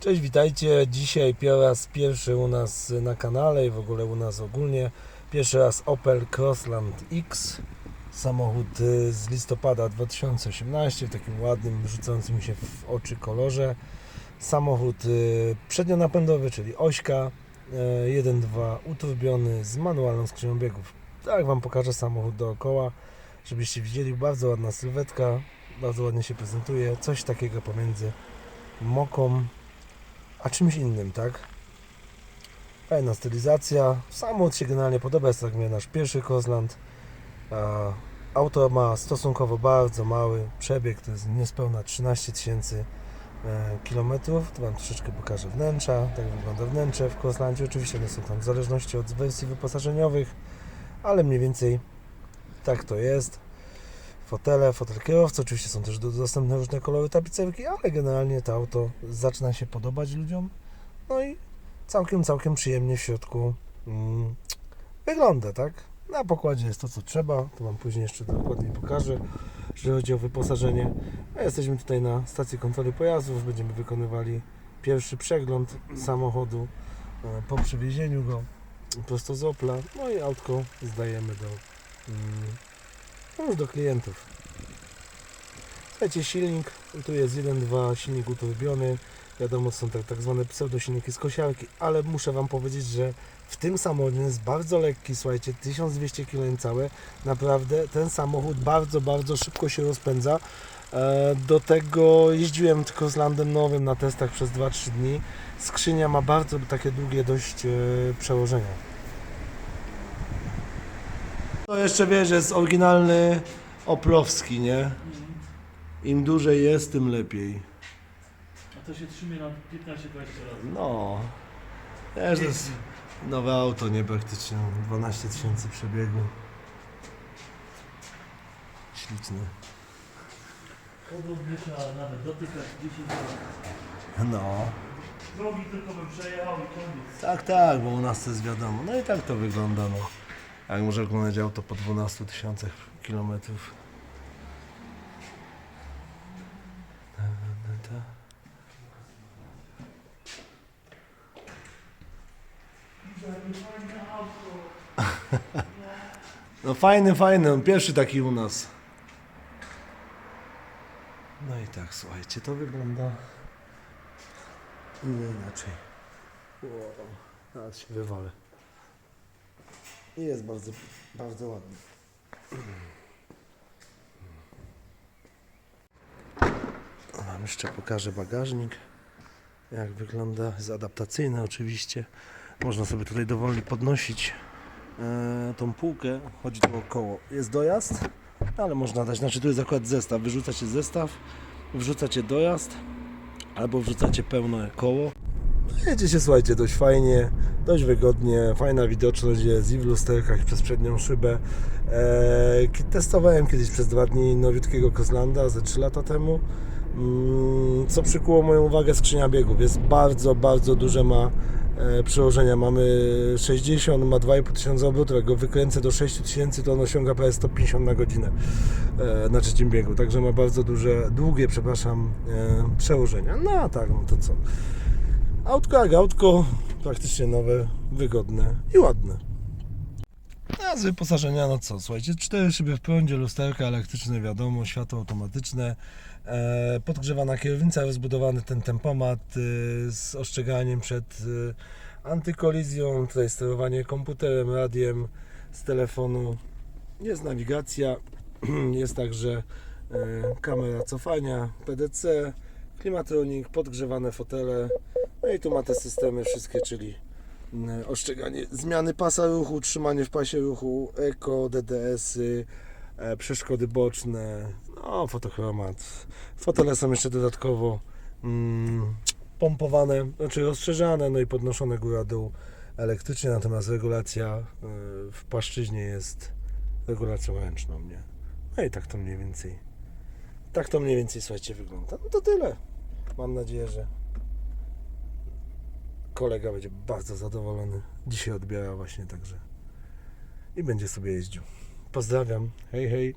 Cześć, witajcie. Dzisiaj raz pierwszy u nas na kanale i w ogóle u nas ogólnie. Pierwszy raz Opel Crossland X. Samochód y, z listopada 2018 w takim ładnym, rzucającym mi się w oczy kolorze. Samochód y, przednionapędowy, czyli ośka y, 1.2 uturbiony z manualną skrzynią biegów. Tak Wam pokażę samochód dookoła, żebyście widzieli. Bardzo ładna sylwetka, bardzo ładnie się prezentuje. Coś takiego pomiędzy moką a czymś innym, tak? Fajna stylizacja. Samochód się generalnie podoba, jest tak jak nasz pierwszy Kozland. Auto ma stosunkowo bardzo mały przebieg, to jest niespełna 13 tysięcy e, kilometrów. Tu Wam troszeczkę pokażę wnętrza, tak wygląda wnętrze w Kozlandzie. Oczywiście one są tam w zależności od wersji wyposażeniowych, ale mniej więcej tak to jest. Fotele, fotel kierowcy, oczywiście są też do- dostępne różne kolory tapicerki, ale generalnie to auto zaczyna się podobać ludziom. No i całkiem, całkiem przyjemnie w środku mm, wygląda, tak? Na pokładzie jest to, co trzeba. To Wam później jeszcze dokładniej pokażę, jeżeli chodzi o wyposażenie. Jesteśmy tutaj na stacji kontroli pojazdów. Będziemy wykonywali pierwszy przegląd samochodu e, po przywiezieniu go prosto z Opla. No i autko zdajemy do, mm, już do klientów. Słuchajcie, silnik, tu jest 1.2 silnik uturbiony. Wiadomo, są tak, tak zwane pseudosilniki z kosiarki, ale muszę Wam powiedzieć, że w tym samochodzie jest bardzo lekki, słuchajcie, 1200 kg całe. Naprawdę ten samochód bardzo, bardzo szybko się rozpędza. E, Do tego jeździłem tylko z Landem nowym na testach przez 2-3 dni. Skrzynia ma bardzo takie długie dość e, przełożenia. To jeszcze wiesz, jest oryginalny Oplowski, nie? Im dłużej jest, tym lepiej. A to się trzymie na 15-20 lat. No. Wiesz, to jest nowe auto, nie praktycznie. 12 tysięcy przebiegu. Śliczne. Podobnie trzeba nawet dotykać 10 lat. No. Drogi tylko bym przejechał i koniec. Tak, tak, bo u nas to jest wiadomo. No i tak to wygląda, no. Jak może wyglądać auto po 12 tysiącach kilometrów. No fajny, fajny, on pierwszy taki u nas. No i tak, słuchajcie, to wygląda inaczej. Wow, teraz się wywalę. I jest bardzo, bardzo ładny. Wam jeszcze pokażę bagażnik. Jak wygląda. Jest adaptacyjny oczywiście. Można sobie tutaj dowolnie podnosić e, tą półkę. Chodzi tu o koło. Jest dojazd, ale można dać. Znaczy tu jest akurat zestaw. Wyrzucacie zestaw, wrzucacie dojazd albo wrzucacie pełne koło. Jedzie się, słuchajcie, dość fajnie, dość wygodnie, fajna widoczność jest i w lusterkach i przez przednią szybę. K- testowałem kiedyś przez dwa dni nowiutkiego Kozlanda ze 3 lata temu. Mm, co przykuło moją uwagę, skrzynia biegów. Jest bardzo, bardzo duże ma e, przełożenia. Mamy 60, ma 2,5 tysiąca obrotów. Jak go wykręcę do 6 tysięcy, to on osiąga prawie 150 na godzinę e, na trzecim biegu. Także ma bardzo duże, długie, przepraszam, e, przełożenia. No a tak, no to co. Autko jak autko, praktycznie nowe, wygodne i ładne. A z wyposażenia, no co, słuchajcie, cztery szyby w prądzie, lusterka elektryczne, wiadomo, światło automatyczne, e, podgrzewana kierownica, rozbudowany ten tempomat e, z ostrzeganiem przed e, antykolizją, tutaj sterowanie komputerem, radiem z telefonu, jest nawigacja, jest także e, kamera cofania, PDC, klimatronik, podgrzewane fotele, no i tu ma te systemy wszystkie, czyli mm, ostrzeganie zmiany pasa ruchu, utrzymanie w pasie ruchu, eko, DDS-y, e, przeszkody boczne, no fotochromat. Fotele są jeszcze dodatkowo mm, pompowane, znaczy rozszerzane, no i podnoszone góra-dół elektrycznie, natomiast regulacja e, w płaszczyźnie jest regulacją ręczną, nie? No i tak to mniej więcej, tak to mniej więcej, słuchajcie, wygląda. No to tyle. Mam nadzieję, że kolega będzie bardzo zadowolony. Dzisiaj odbiera właśnie także i będzie sobie jeździł. Pozdrawiam. Hej, hej.